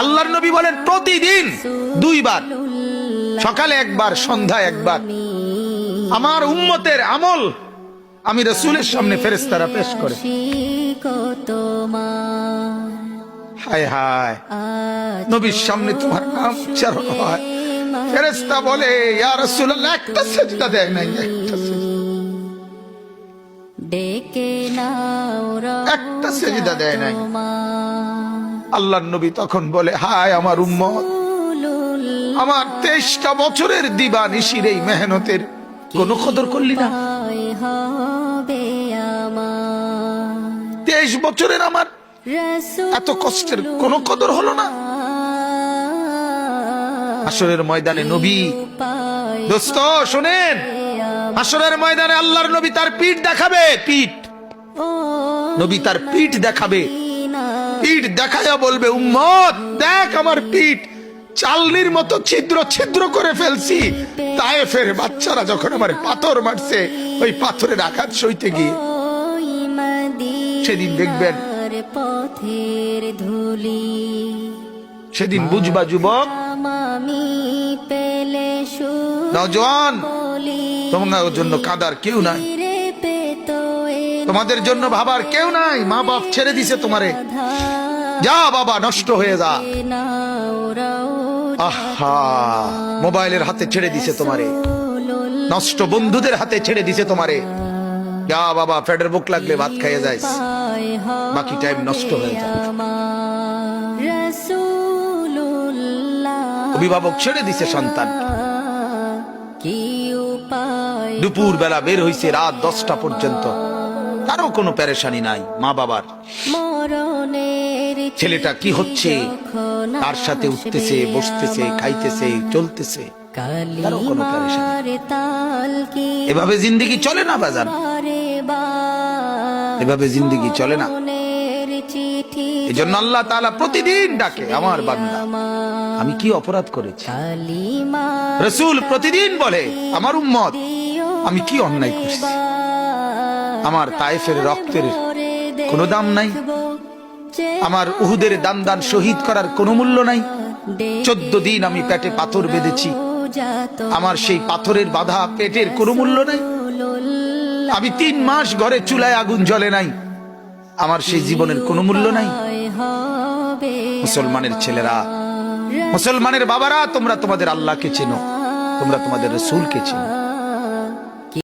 আল্লাহর নবী বলেন প্রতিদিন দুইবার সকালে একবার সন্ধ্যা একবার। আমার উম্মতের আমল আমি রসুলের সামনে ফেরেস্তারা পেশ করে। হায় হায় নবীর সামনে তোমার নাম উচ্চারণ হয়। ফেরেস্তা বলে ইয়া রাসূলুল্লাহ একটা সেজদা দেয় নাই একটা একটা সেজদা দেয় নাই। তোমার আল্লাহর নবী তখন বলে, হায় আমার উম্মত, আমার তেইশটা বছরের দিবা নিশির এই মেহনতের কোনো কদর করলি না। তেইশ বছরের আমার এত কষ্টের কোনো কদর হলো না। আসরের ময়দানে নবী, দোস্ত, শোনেন আসরের ময়দানে আল্লাহর নবী তার পিঠ দেখাবে, পিঠ। নবী তার পিঠ দেখাবে। পিঠ দেখায়া বলবে উম্মত দেখ আমার পিঠ। চালনির মতো ছিদ্র ছিদ্র করে ফেলছি। তাই ফের বাচ্চারা যখন আমার পাথর মারছে ওই পাথরের আঘাত সইতে গিয়ে সেদিন দেখবেন পথের ধুলি। সেদিন বুঝবা যুবক। নজওয়ান তোমার জন্য কাদার কেউ নাই। তোমাদের জন্য ভাবার কেউ নাই। মা বাপ ছেড়ে দিছে তোমারে। যা বাবা নষ্ট হয়ে যা। আহা মোবাইলের হাতে ছেড়ে দিছে তোমারে। নষ্ট বন্ধুদের হাতে ছেড়ে দিছে তোমারে। যা বাবা ফেডের বুক লাগলে ভাত খাইয়ে যাইস। বাকি টাইম নষ্ট হয়ে যায় অভিভাবক ছেড়ে দিছে সন্তান। দুপুর বেলা বের হইছে রাত দশটা পর্যন্ত। কারও কোনো পেরেশানি নাই মা বাবার। ছেলেটা কি হচ্ছে? তার সাথে উঠতেছে বসতেছে খাইতেছে চলতেছে। এভাবে জিন্দিগি চলে না বাজান? বারে এভাবে জিন্দিগি চলে না। এই জন্য আল্লাহ তালা প্রতিদিন ডাকে আমার বান্দা। আমি কি অপরাধ করেছি? রসুল প্রতিদিন বলে আমার উম্মত আমি কি অন্যায় করছি? আমার তায়েফের রক্তের কোনো দাম নাই। আমার উহুদের দান দান শহীদ করার কোনো মূল্য নাই। চোদ্দ দিন আমি পেটে পাথর বেঁধেছি। আমার সেই পাথরের বাধা পেটের কোনো মূল্য নাই। আমি তিন মাস ঘরে চুলায় আগুন জ্বলে নাই। আমার সেই জীবনের কোনো মূল্য নাই। মুসলমানের ছেলেরা, মুসলমানের বাবারা, তোমরা তোমাদের আল্লাহকে চেনো, তোমরা তোমাদের রসুলকে চেনো।